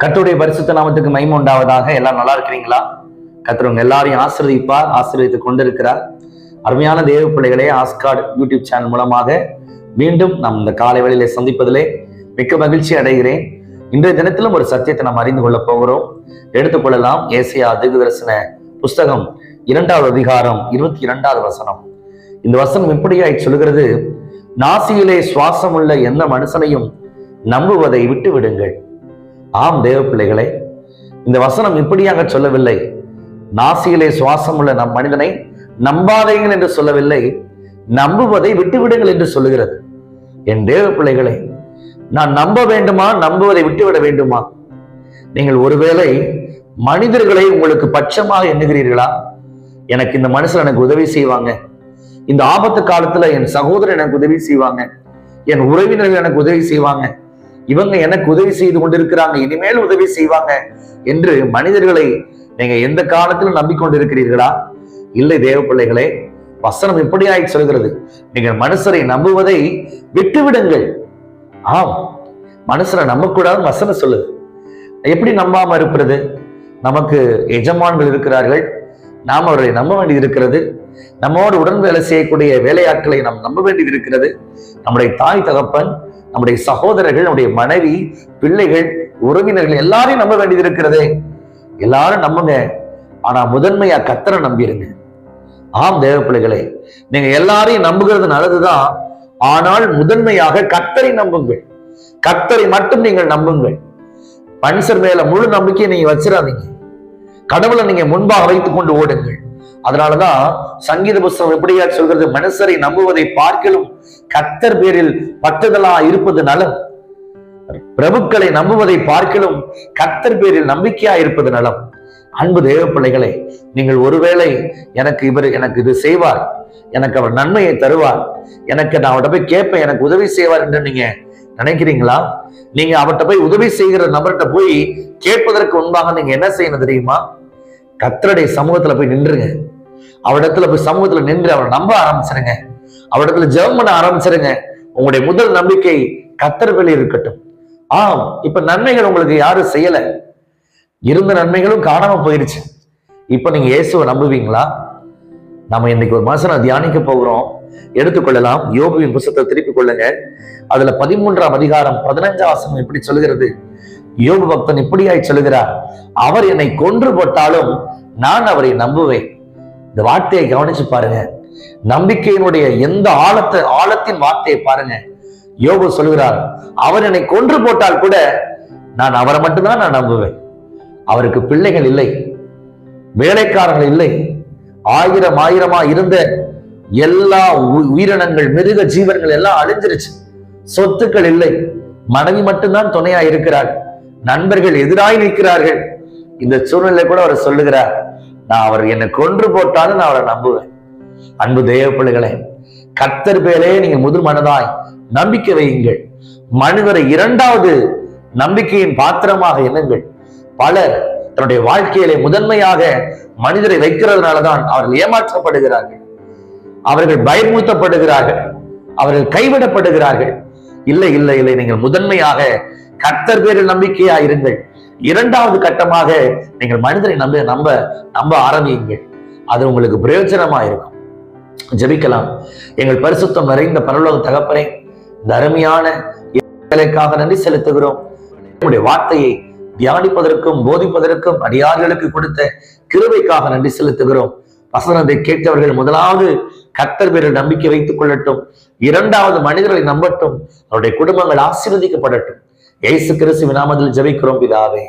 கர்த்தருடைய பரிசுத்த நாமத்துக்கு மகிமை உண்டாவதாக. எல்லாம் நல்லா இருக்கிறீங்களா? கத்துறவங்க எல்லாரையும் ஆசிரதிப்பார் ஆசீர்வதித்துக் கொண்டிருக்கிறார். அருமையான தேவ பிள்ளைகளே ஆஸ்கார்ட் யூடியூப் சேனல் மூலமாக மீண்டும் நாம் இந்த காலை வேளையிலே சந்திப்பதிலே மிக்க மகிழ்ச்சி அடைகிறேன். இன்றைய தினத்திலும் ஒரு சத்தியத்தை நாம் அறிந்து கொள்ள போகிறோம். எடுத்துக்கொள்ளலாம் ஏசியா திகுதர்சன புஸ்தகம் இரண்டாவது அதிகாரம் இருபத்தி இரண்டாவது வசனம். இந்த வசனம் எப்படியாய் சொல்கிறது நாசியிலே சுவாசம் உள்ள எந்த மனுஷனையும் நம்புவதை விட்டு விடுங்கள் ஆம் தேவ பிள்ளைகளே இந்த வசனம் இப்படியாக சொல்லவில்லை. நாசியிலே சுவாசம் உள்ள நம் மனிதனை நம்பாதீங்கள் என்று சொல்லவில்லை. நம்புவதை விட்டுவிடுங்கள் என்று சொல்லுகிறது. என் தேவ பிள்ளைகளே நான் நம்ப வேண்டுமா நம்புவதை விட்டுவிட வேண்டுமா? நீங்கள் ஒருவேளை மனிதர்களை உங்களுக்கு பட்சமாக எண்ணுகிறீர்களா? எனக்கு இந்த மனுஷன் எனக்கு உதவி செய்வாங்க. இந்த ஆபத்து காலத்துல என் சகோதரன் எனக்கு உதவி செய்வாங்க. என் உறவினர்கள் எனக்கு உதவி செய்வாங்க. இவங்க எனக்கு உதவி செய்து கொண்டிருக்கிறாங்க இனிமேல் உதவி செய்வாங்க என்று மனிதர்களை நீங்க எந்த காலத்திலும் நம்பிக்கொண்டிருக்கிறீர்களா? இல்லை தேவ பிள்ளைகளே வசனம் இப்படியாய் சொல்கிறது. நீங்கள் மனுஷரை நம்புவதை விட்டுவிடுங்கள். ஆம் மனுஷரை நம்பக்கூடாது வசனம் சொல்லுது. எப்படி நம்பாம இருக்கிறது நமக்கு எஜமான்கள் இருக்கிறார்கள். நாம் அவரை நம்ப வேண்டியது இருக்கிறது நம்மோடு உடன் வேலை செய்யக்கூடிய வேலையாட்களை நாம் நம்ப வேண்டியது இருக்கிறது நம்முடைய தாய் தகப்பன் நம்முடைய சகோதரர்கள் நம்முடைய மனைவி பிள்ளைகள் உறவினர்கள் எல்லாரையும் நம்ப வேண்டியது இருக்கிறதே. எல்லாரும் நம்புங்க. ஆனா முதன்மையா கத்தரை நம்பிடுங்க ஆம் தேவ பிள்ளைகளே நீங்க எல்லாரையும் நம்புகிறது நல்லதுதான். ஆனால் முதன்மையாக கத்தரை நம்புங்கள். கத்தரை மட்டும் நீங்கள் நம்புங்கள். மனுஷர் மேல முழு நம்பிக்கையை நீங்க வச்சிடாதீங்க கடவுளை நீங்க முன்பாக வைத்துக் கொண்டு ஓடுங்கள். அதனாலதான் சங்கீத புஸ்தகம் எப்படியா சொல்கிறது? மனுஷரை நம்புவதை பார்க்கலும் கத்தர் பேரில் பற்றுதலா இருப்பது நலம். பிரபுக்களை நம்புவதை பார்க்கலும் கத்தர் பேரில் நம்பிக்கையா இருப்பது நலம். அன்பு தேவ பிள்ளைகளே நீங்கள் ஒருவேளை எனக்கு இவர் எனக்கு இது செய்வார் எனக்கு அவர் நன்மையை தருவார் எனக்கு நான் அவர்கிட்ட போய் கேட்பேன் எனக்கு உதவி செய்வார் என்று நீங்க நினைக்கிறீங்களா? நீங்க அவர்கிட்ட போய் உதவி செய்கிற நபர்கிட்ட போய் கேட்பதற்கு முன்பாக நீங்க என்ன செய்யணும் தெரியுமா? கத்தருடைய சமூகத்துல போய் நின்றுங்க அவரிடத்துல போய் சமூகத்துல நின்று அவரை நம்ப ஆரம்பிச்சிருங்க. அவரிடத்துல ஜெபம் பண்ண ஆரம்பிச்சிருங்க. உங்களுடைய முதல் நம்பிக்கை கத்தர் இருக்கட்டும். ஆம் இப்ப நன்மைகள் உங்களுக்கு யாரும் செய்யல. இருந்த நன்மைகளும் காணாம போயிருச்சு. இப்ப நீங்க இயேசுவை நம்புவீங்களா? நம்ம இன்னைக்கு ஒரு மாசம் தியானிக்க போகிறோம். எடுத்துக்கொள்ளலாம். யோபுவின் புத்தகத்தை திருப்பிக் கொள்ளுங்க. அதுல பதிமூன்றாம் அதிகாரம் பதினஞ்சாம் வசனம் இப்படி சொல்கிறது யோபு பக்தன் இப்படியாய் சொல்கிறார் அவர் என்னை கொன்று போட்டாலும் நான் அவரை நம்புவேன். இந்த வார்த்தையை கவனிச்சு பாருங்க. நம்பிக்கையினுடைய எந்த ஆழத்தை ஆழத்தின் வார்த்தையை பாருங்க. யோபு சொல்லுகிறார் அவர் என்னை கொன்று போட்டால் கூட நான் அவரை மட்டும்தான் நான் நம்புவேன். அவருக்கு பிள்ளைகள் இல்லை வேலைக்காரர்கள் இல்லை. ஆயிரம் ஆயிரமா இருந்த எல்லா உ- உயிரினங்கள் மிருக ஜீவன்கள் எல்லாம் அழிஞ்சிருச்சு. சொத்துக்கள் இல்லை. மனைவி மட்டும்தான் துணையா இருக்கிறார் நண்பர்கள் எதிராய் நிற்கிறார்கள். இந்த சூழ்நிலை கூட அவர் சொல்லுகிறார் நான் அவர் என்னை கொன்று போட்டாலும் நான் அவரை நம்புவேன். அன்பு தேவ பிள்ளைகளே கர்த்தர் பேரே நீங்க முதல் மனதாய் நம்பிக்கை வையுங்கள். மனிதரை இரண்டாவது நம்பிக்கையின் பாத்திரமாக எண்ணுங்கள். பலர் தன்னுடைய வாழ்க்கையிலே முதன்மையாக மனிதரை வைக்கிறதுனாலதான் அவர்கள் ஏமாற்றப்படுகிறார்கள். அவர்கள் பயமுறுத்தப்படுகிறார்கள். அவர்கள் கைவிடப்படுகிறார்கள். இல்லை இல்லை இல்லை நீங்கள் முதன்மையாக கர்த்தர் பேரில் நம்பிக்கையா இருங்கள். இரண்டாவது கட்டமாக நீங்கள் மனிதரை நம்ப நம்ப நம்ப ஆரம்பியுங்கள் அது உங்களுக்கு பிரயோஜனமா இருக்கும். ஜெபிக்கலாம். எங்கள் பரிசுத்தம் நிறைந்த பரலோக தகப்பனே இந்த அருமையான வேலைக்காக நன்றி செலுத்துகிறோம். உங்களுடைய வார்த்தையை தியானிப்பதற்கும் போதிப்பதற்கும் அடியார்களுக்கு கொடுத்த கிருபைக்காக நன்றி செலுத்துகிறோம். வசனத்தை கேட்டவர்கள் முதலாவது கத்தர் பேரில் நம்பிக்கை வைத்துக் கொள்ளட்டும். இரண்டாவது மனிதர்களை நம்பட்டும். அவருடைய குடும்பங்கள் ஆசீர்வதிக்கப்படட்டும். இயேசு கிறிஸ்து நாமத்தில் ஜபிக்கிறோம் பிதாவே.